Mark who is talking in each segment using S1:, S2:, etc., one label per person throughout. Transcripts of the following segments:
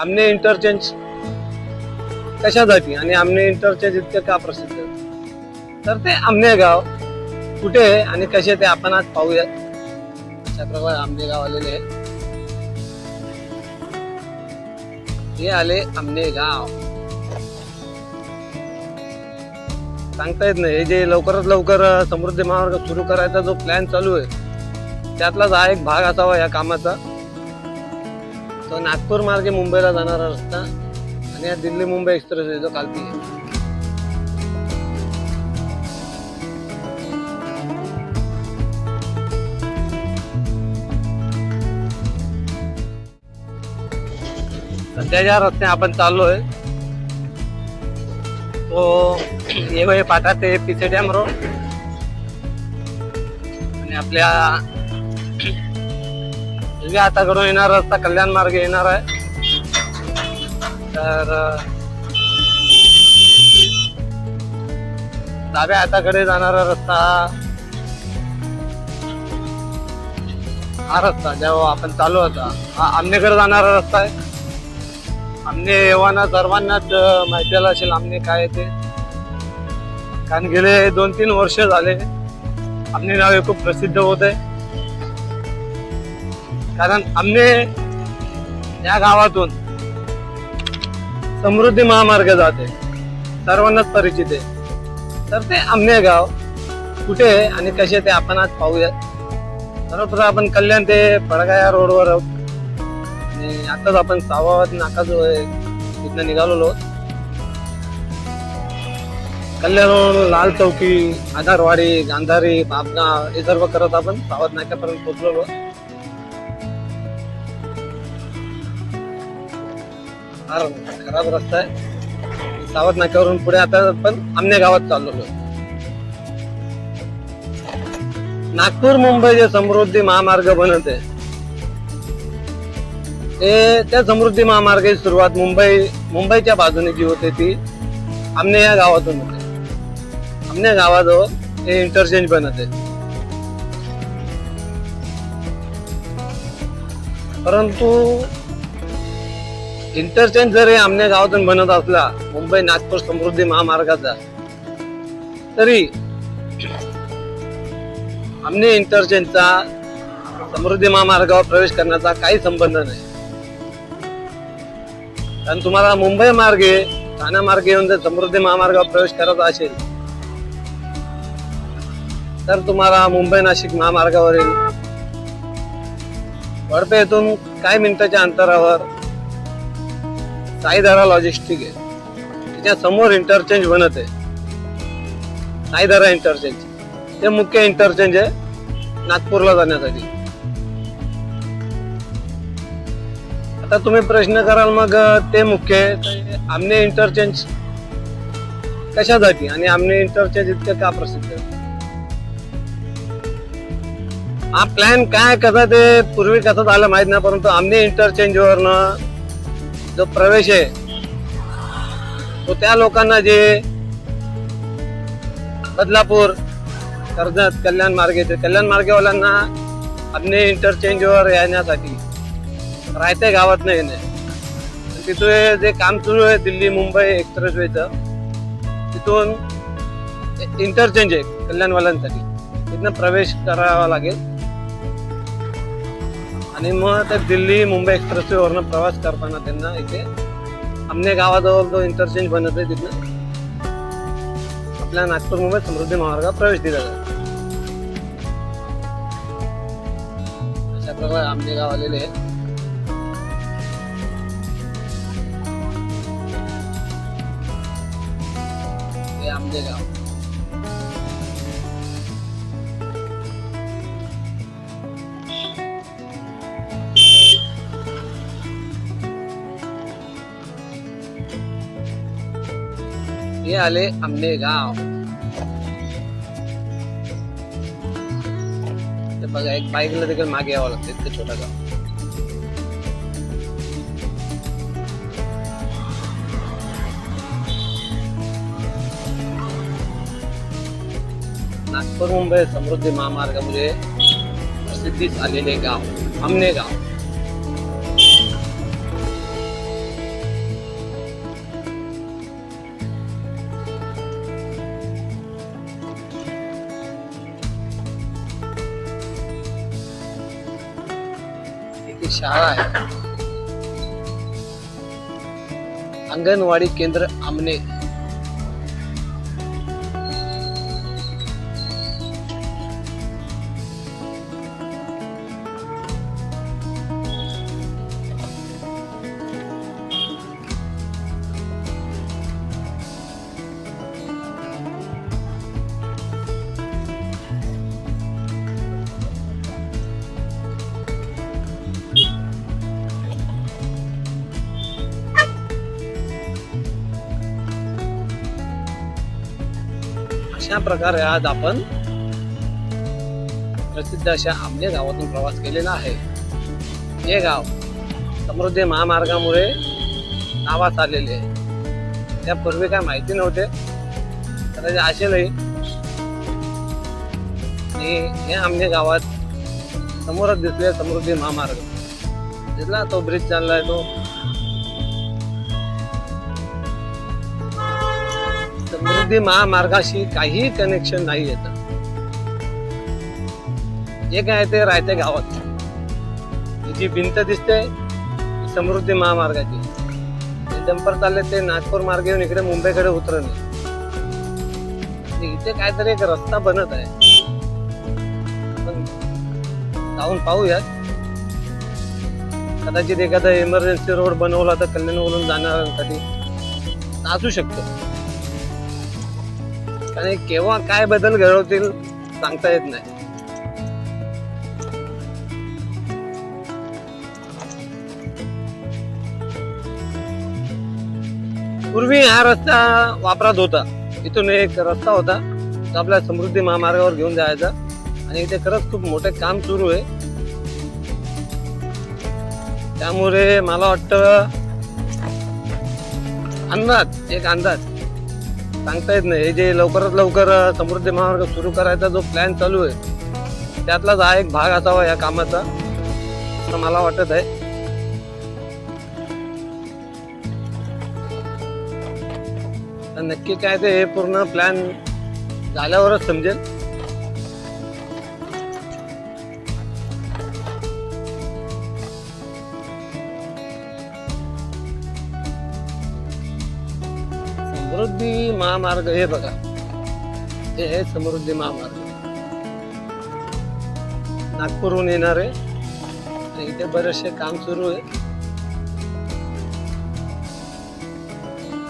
S1: आमने इंटरचेंज कशासाठी? आणि आमने इंटरचेंज इतकं का प्रसिद्ध? आहे? तर ते आमने गाव कुठे आहे आणि कसे ते आपण आज पाहूयात अशा प्रकारे आमने गाव आलेले आहे. हे आले आमने गाव. सांगता येत नाही. हे जे लवकरात लवकर समृद्धी महामार्ग सुरू करायचा जो प्लॅन चालू आहे त्यातलाच हा एक भाग असावा या कामाचा. तो नागपूर मार्गे मुंबईला जाणारा रस्ता आणि हा दिल्ली मुंबई एक्सप्रेस वे जो कालपी आहे. सध्या ज्या रस्ते आपण चाललोय तो येवळे पाटा ते पिसे डॅम रोड. आणि आपल्या म्हणजे उजव्या हाताकडून येणारा रस्ता कल्याण मार्ग येणार आहे. तर डाव्या हाताकडे जाणारा रस्ता हा रस्ता जेव्हा आपण चालू होता हा आमनेकडे जाणारा रस्ता आहे. आमने येवाना सर्वांनाच माहिती माहिती असेल आमने काय ते. कारण गेले दोन तीन वर्ष झाले आमने नाव हे खूप प्रसिद्ध होत आहे. कारण आम्ही या गावातून समृद्धी महामार्ग जाते. सर्वांनाच परिचित आहे. तर ते आमने गाव. कुठे आहे आणि कसे ते आपण आज पाहूया सर्वप्रथम आपण कल्याण ते पडगा या रोडवर आहोत. आणि आताच आपण सावावत नाका जो आहे तिथनं निघालेलो कल्याण लाल चौकी आधारवाडी गांधारी बापगाव हे सर्व करत आपण सावध नाक्यापर्यंत पोहोचलेलो फार खराब रस्ता आहे. सावध नाक्यावरून पुढे आता पण आमने गावात चाललो नागपूर मुंबई जे समृद्धी महामार्ग बनत आहे ते त्या समृद्धी महामार्गाची सुरुवात मुंबई मुंबईच्या बाजूने जी होते ती आमने या गावातून होते. आमने गावाजवळ हे इंटरचेंज बनत आहे. परंतु इंटरचेंज जरी आमने गावातून बनत असला मुंबई नागपूर समृद्धी महामार्गाचा तरी आमने इंटरचेंजचा समृद्धी महामार्गावर प्रवेश करण्याचा काही संबंध नाही. कारण तुम्हाला मुंबई मार्गे ठाणे मार्गे येऊन जर समृद्धी महामार्गावर प्रवेश करायचा असेल तर तुम्हाला मुंबई नाशिक महामार्गावरील वडपे येथून काही मिनिटाच्या अंतरावर साईधारा लॉजिस्टिक आहे. त्याच्यासमोर इंटरचेंज बनत आहे. साईधारा इंटरचेंज ते मुख्य इंटरचेंज आहे नागपूरला जाण्यासाठी. आता तुम्ही प्रश्न कराल मग ते मुख्य आहे. आमने इंटरचेंज कशासाठी आणि आमने इंटरचेंज इतकं का प्रसिद्ध? आहे हा प्लॅन काय कसा ते पूर्वी कसं झालं माहीत नाही परंतु आमने इंटरचेंज वरनं जो प्रवेश आहे तो त्या लोकांना जे बदलापूर कर्जत कल्याण मार्गे ते कल्याण मार्गेवाल्यांना आमने इंटरचेंजवर येण्यासाठी राहते गावात नाही येणे. तिथे जे काम सुरू आहे दिल्ली मुंबई एक्सप्रेसवेचं तिथून इंटरचेंज आहे कल्याणवाल्यांसाठी. तिथनं प्रवेश करावा लागेल. आणि मग ते दिल्ली मुंबई एक्सप्रेसवेवरनं प्रवास करताना त्यांना इथे आमने गावाजवळ जो इंटरचेंज बनत आहे तिथनं आपल्या नागपूर मुंबई समृद्धी महामार्गात प्रवेश दिला जातो. अशा प्रकारे आमने गाव आलेले आहे. हे गाव. हे आले आमने गाव ते बघा एक बाईकला देखील मागे यावं लागतं इतकं छोटा गाव नागपूर मुंबई समृद्धी महामार्गामध्ये प्रसिद्धीस आलेले गाव आमने गाव ही शाळा आहे. अंगणवाडी केंद्र आमने अशा प्रकारे आज आपण प्रसिद्ध अशा आमने गावातून प्रवास केलेला आहे. हे गाव समृद्धी महामार्गामुळे नावास आलेले आहे. त्यापूर्वी काय माहिती नव्हते कदाचित असेलही. आणि हे आमने गावात समोरच दिसले समृद्धी महामार्ग. दिसला तो ब्रिज चाललाय तो समृद्धी महामार्गाशी काही कनेक्शन नाही येत. जे काय ते राहते गावात. जी भिंत दिसते समृद्धी महामार्गाची. डंपर चालले ते नागपूर मार्ग येऊन इकडे मुंबईकडे उतरणे इथे काहीतरी एक रस्ता बनत आहे. आपण जाऊन पाहूयात. कदाचित एखादा इमर्जन्सी रोड बनवला तर कल्याणवरून जाणाऱ्यांसाठी असू शकतो. आणि केव्हा काय बदल घडवतील सांगता येत नाही. पूर्वी हा रस्ता वापरात होता. इथून एक रस्ता होता तो आपल्या समृद्धी महामार्गावर घेऊन जायचा. आणि इथे खरंच खूप मोठे काम सुरू आहे. त्यामुळे मला वाटतं अंदाज एक अंदाज. सांगता येत नाही. हे जे लवकरात लवकर समृद्धी महामार्ग सुरू करायचा जो प्लॅन चालू आहे त्यातलाच हा एक भाग असावा या कामाचा असं मला वाटत आहे. नक्की काय ते हे पूर्ण प्लॅन झाल्यावरच समजेल. समृद्धी महामार्ग हे बघा. हे आहे समृद्धी महामार्ग. नागपूरहून येणार आहे. इथे बरेचसे काम सुरू आहे.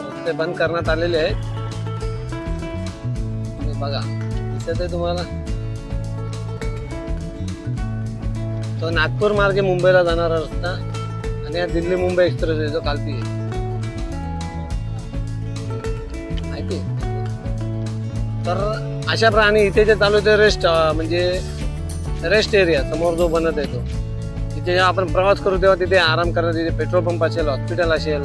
S1: रस्ते बंद करण्यात आलेले आहेत. बघा. इथे ते तुम्हाला? तो नागपूर मार्गे मुंबईला जाणारा रस्ता आणि हा दिल्ली मुंबई एक्सप्रेस आहे जो कालती आहे. तर अशा प्राणी इथे जे चालू होते रेस्ट म्हणजे रेस्ट एरिया समोर जो बनत आहे तो. तिथे जेव्हा आपण प्रवास करू तेव्हा तिथे आराम करण्यात तिथे पेट्रोल पंप असेल हॉस्पिटल असेल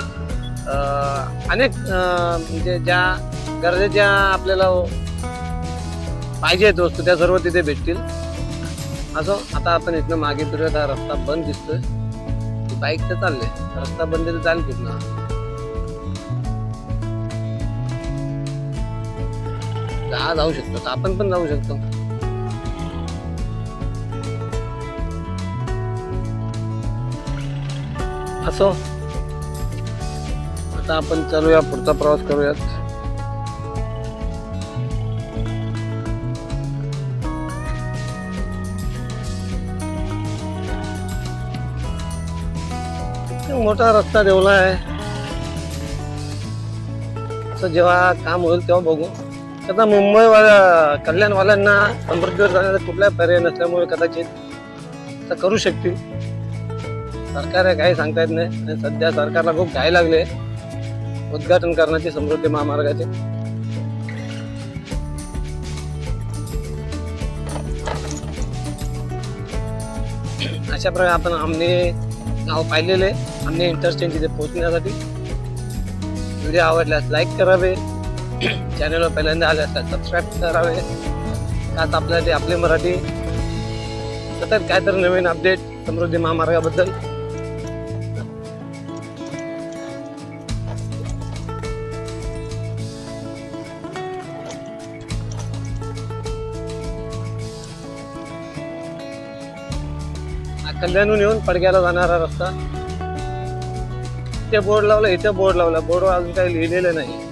S1: अनेक म्हणजे ज्या गरजेच्या आपल्याला पाहिजे वस्तू त्या सर्व तिथे भेटतील. असं आता आपण इथनं मागे फिरत हा रस्ता बंद दिसतोय. बाईक तर चालले रस्ता बंद तर चालेल तिथनं दहा जाऊ शकतो. तर आपण पण जाऊ शकतो. असो. आता आपण चालूया. पुढचा प्रवास करूयात. एक मोठा रस्ता देवला आहे. असं जेव्हा काम होईल तेव्हा बघू. आता मुंबईवाल्या कल्याणवाल्यांना समृद्धीवर जाण्याचा कुठलाही पर्याय नसल्यामुळे कदाचित तर करू शकतील. सरकार काही सांगता येत नाही आणि सध्या सरकारला खूप घाई लागले उद्घाटन करण्याचे समृद्धी महामार्गाचे. अशा प्रकारे आपण आमने नाव पाहिलेले आमने इंटरचेंज तिथे पोहोचण्यासाठी. व्हिडिओ आवडल्यास लाईक करावे. चॅनलवर पहिल्यांदा आले असतात. सबस्क्राईब करावे. त्यात ते आपले मराठी सतत काय तर नवीन अपडेट समृद्धी महामार्गाबद्दल. कल्याणहून येऊन पडग्याला जाणारा रस्ता. इथे बोर्ड लावला इथे बोर्ड लावला. बोर्डवर अजून काही लिहिलेलं नाही.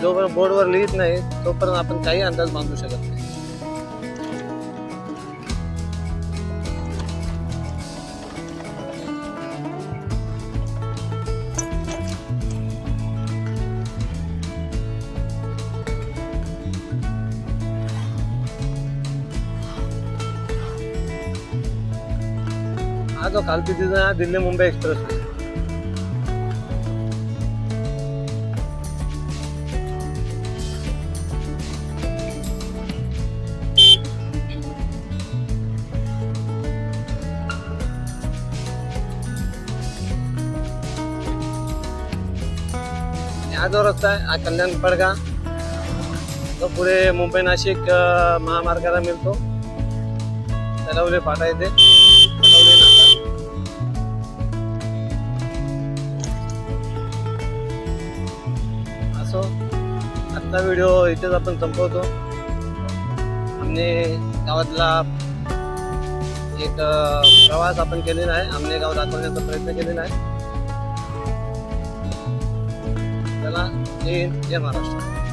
S1: जोपर्यंत बोर्डवर लिहित नाही तोपर्यंत आपण काही अंदाज बांधू शकत नाही. हा जो कालपितीचा दिल्ली मुंबई एक्सप्रेस. हा जो रस्ता आहे हा कल्याण पडगा तो पुढे मुंबई नाशिक महामार्गाला मिळतो तलवले फाटा येते तलवले नाका असो आजचा व्हिडिओ इथेच आपण संपवतो. आमने गावातला एक प्रवास आपण केलेला आहे. आमने गाव दाखवण्याचा प्रयत्न केलेला आहे. चला जय हिंद जय महाराष्ट्र